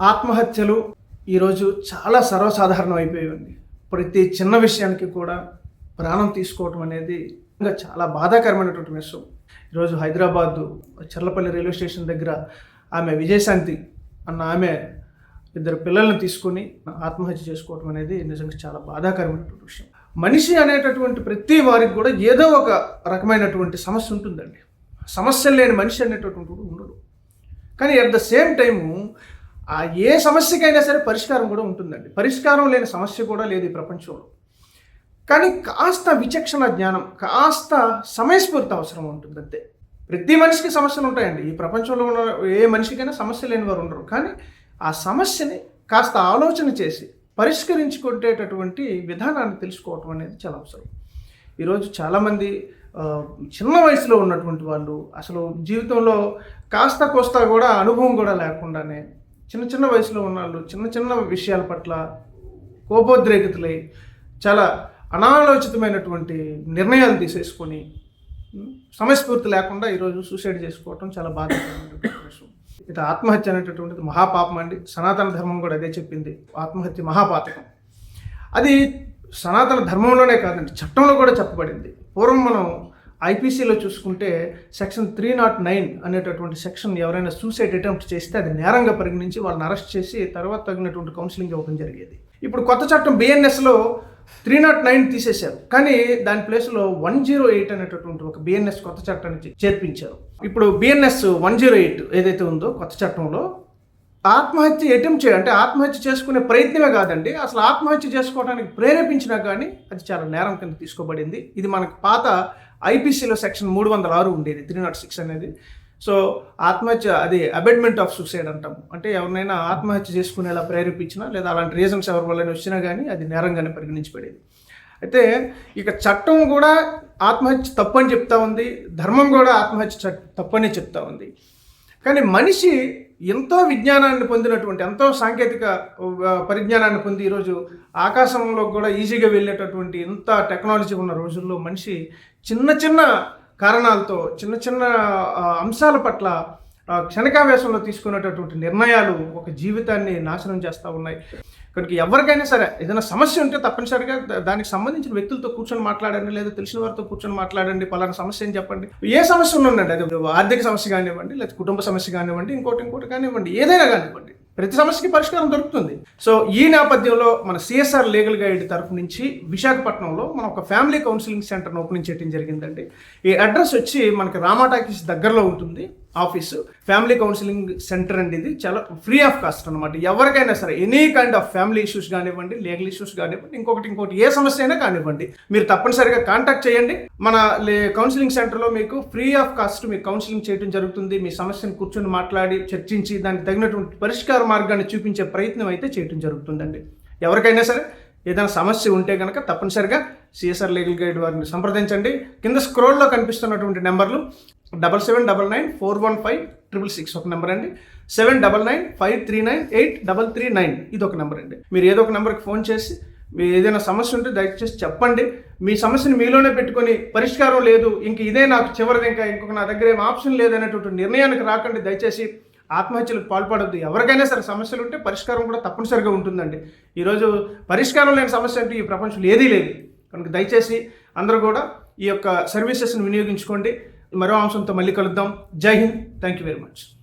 ఆత్మహత్యలు ఈరోజు చాలా సర్వసాధారణం అయిపోయింది ప్రతి చిన్న విషయానికి కూడా ప్రాణం తీసుకోవటం అనేది ఇంకా చాలా బాధాకరమైనటువంటి విషయం. ఈరోజు హైదరాబాద్ చర్లపల్లి రైల్వే స్టేషన్ దగ్గర ఆమె విజయశాంతి అన్న ఆమె ఇద్దరు పిల్లల్ని తీసుకొని ఆత్మహత్య చేసుకోవటం అనేది నిజంగా చాలా బాధాకరమైనటువంటి విషయం. మనిషి అనేటటువంటి ప్రతి వారికి కూడా ఏదో ఒక రకమైనటువంటి సమస్య ఉంటుందండి. సమస్యలు లేని మనిషి అనేటటువంటి ఉండడు కానీ అట్ ద సేమ్ టైము ఆ ఏ సమస్యకైనా సరే పరిష్కారం కూడా ఉంటుందండి. పరిష్కారం లేని సమస్య కూడా లేదు ఈ ప్రపంచంలో. కానీ కాస్త విచక్షణ జ్ఞానం కాస్త సమయస్ఫూర్తి అవసరం ఉంటుంది అంతే. ప్రతి మనిషికి సమస్యలు ఉంటాయండి. ఈ ప్రపంచంలో ఉన్న ఏ మనిషికైనా సమస్య లేని వారు ఉండరు. కానీ ఆ సమస్యని కాస్త ఆలోచన చేసి పరిష్కరించుకుంటేటటువంటి విధానాన్ని తెలుసుకోవటం అనేది చాలా అవసరం. ఈరోజు చాలామంది చిన్న వయసులో ఉన్నటువంటి వాళ్ళు అసలు జీవితంలో కాస్త కోస్తా కూడా అనుభవం కూడా లేకుండానే చిన్న చిన్న వయసులో ఉన్న వాళ్ళు చిన్న చిన్న విషయాల పట్ల కోపోద్రేకితులై చాలా అనాలోచితమైనటువంటి నిర్ణయాలు తీసేసుకొని సమయస్ఫూర్తి లేకుండా ఈరోజు సూసైడ్ చేసుకోవటం చాలా బాధాకరమైనటువంటి విషయం. ఇది ఆత్మహత్య అనేటటువంటిది మహాపాపం అండి. సనాతన ధర్మం కూడా అదే చెప్పింది. ఆత్మహత్య మహాపాతకం. అది సనాతన ధర్మంలోనే కాదండి చట్టంలో కూడా చెప్పబడింది. పూర్వం మనం ఐపీసీలో చూసుకుంటే సెక్షన్ త్రీ నాట్ నైన్ అనేటటువంటి సెక్షన్ ఎవరైనా సూసైడ్ అటెంప్ట్ చేస్తే అది నేరంగా పరిగణించి వాళ్ళని అరెస్ట్ చేసి తర్వాత తగినటువంటి కౌన్సిలింగ్ ఇవ్వడం జరిగేది. ఇప్పుడు కొత్త చట్టం బిఎన్ఎస్లో త్రీ నాట్ నైన్ తీసేశారు. కానీ దాని ప్లేస్లో వన్ జీరో ఎయిట్ అనేటటువంటి ఒక బిఎన్ఎస్ కొత్త చట్టాన్ని చేర్పించారు. ఇప్పుడు బిఎన్ఎస్ వన్ జీరో ఎయిట్ ఏదైతే ఉందో కొత్త చట్టంలో ఆత్మహత్య అటెంప్ట్ చేయ అంటే ఆత్మహత్య చేసుకునే ప్రయత్నమే కాదండి. అసలు ఆత్మహత్య చేసుకోవడానికి ప్రేరేపించినా కానీ అది చాలా నేరం కింద తీసుకోబడింది. ఇది మనకు పాత ఐపీసీలో సెక్షన్ మూడు వందల ఆరు ఉండేది త్రీ నాట్ సిక్స్ అనేది. సో ఆత్మహత్య అది అబెడ్మెంట్ ఆఫ్ సూసైడ్ అంటాము అంటే ఎవరినైనా ఆత్మహత్య చేసుకునేలా ప్రేరేపించినా లేదా అలాంటి రీజన్స్ ఎవరి వల్ల వచ్చినా కానీ అది నేరంగానే పరిగణించబడేది. అయితే ఇక చట్టం కూడా ఆత్మహత్య తప్పని చెప్తా ఉంది ధర్మం కూడా ఆత్మహత్య చట్- తప్పని చెప్తా ఉంది. కానీ మనిషి ఎంతో విజ్ఞానాన్ని పొందినటువంటి ఎంతో సాంకేతిక పరిజ్ఞానాన్ని పొంది ఈరోజు ఆకాశంలో కూడా ఈజీగా వెళ్ళేటటువంటి ఇంత టెక్నాలజీ ఉన్న రోజుల్లో మనిషి చిన్న చిన్న కారణాలతో చిన్న చిన్న అంశాల పట్ల క్షణికావేశంలో తీసుకునేటటువంటి నిర్ణయాలు ఒక జీవితాన్ని నాశనం చేస్తూ ఉన్నాయి. కనుక ఎవరికైనా సరే ఏదైనా సమస్య ఉంటే తప్పనిసరిగా దానికి సంబంధించిన వ్యక్తులతో కూర్చొని మాట్లాడండి లేదా తెలిసిన వారితో కూర్చొని మాట్లాడండి పలానా సమస్య అని చెప్పండి. ఏ సమస్య ఉండండి అది ఆర్థిక సమస్య కానివ్వండి లేదా కుటుంబ సమస్య కానివ్వండి ఇంకోటి ఇంకోటి కానివ్వండి ఏదైనా కానివ్వండి ప్రతి సమస్యకి పరిష్కారం దొరుకుతుంది. సో ఈ నేపథ్యంలో మన సిఎస్ఆర్ లీగల్ గైడ్ తరఫు నుంచి విశాఖపట్నంలో మనం ఒక ఫ్యామిలీ కౌన్సిలింగ్ సెంటర్ను ఓపెనింగ్ చేయడం జరిగిందండి. ఈ అడ్రస్ వచ్చి మనకి రామాటాకిస్ దగ్గరలో ఉంటుంది. ఆఫీసు. ఫ్యామిలీ కౌన్సిలింగ్ సెంటర్ అండి ఇది. చాలా ఫ్రీ ఆఫ్ కాస్ట్ అనమాట ఎవరికైనా సరే any kind of family issues కానివ్వండి లీగల్ ఇష్యూస్ కానివ్వండి ఇంకొకటి ఇంకోటి ఏ సమస్య అయినా కానివ్వండి మీరు తప్పనిసరిగా కాంటాక్ట్ చేయండి. మన లే- కౌన్సిలింగ్ సెంటర్లో మీకు ఫ్రీ ఆఫ్ కాస్ట్ మీకు కౌన్సిలింగ్ చేయడం జరుగుతుంది. మీ సమస్యను కూర్చొని మాట్లాడి చర్చించి దానికి తగినటువంటి పరిష్కార మార్గాన్ని చూపించే ప్రయత్నం అయితే చేయడం జరుగుతుందండి. ఎవరికైనా సరే ఏదైనా సమస్య ఉంటే కనుక తప్పనిసరిగా సిఎస్ఆర్ లీగల్ గైడ్ వారిని సంప్రదించండి. కింద స్క్రోల్లో కనిపిస్తున్నటువంటి నెంబర్లు double seven double nine four one five triple six ఒక నెంబర్ అండి. Seven double nine five three nine eight double three nine ఇది ఒక నెంబర్ అండి. మీరు ఏదో ఒక నెంబర్కి ఫోన్ చేసి మీ ఏదైనా సమస్య ఉంటే దయచేసి చెప్పండి. మీ సమస్యని మీలోనే పెట్టుకొని పరిష్కారం లేదు ఇంక ఇదే నాకు చివరిది ఇంకా ఇంకొక నా దగ్గర ఏం ఆప్షన్ లేదు అనేటువంటి నిర్ణయానికి రాకండి. దయచేసి ఆత్మహత్యలకు పాల్పడద్దు. ఎవరికైనా సరే సమస్యలు ఉంటే పరిష్కారం కూడా తప్పనిసరిగా ఉంటుందండి. ఈరోజు పరిష్కారం లేని సమస్య అంటే ఈ ప్రపంచంలో ఏదీ లేదు. కనుక దయచేసి అందరూ కూడా ఈ యొక్క సర్వీసెస్ని వినియోగించుకోండి. మరో అంశంతో మళ్ళీ కలుద్దాం. జై Hind. Thank you very much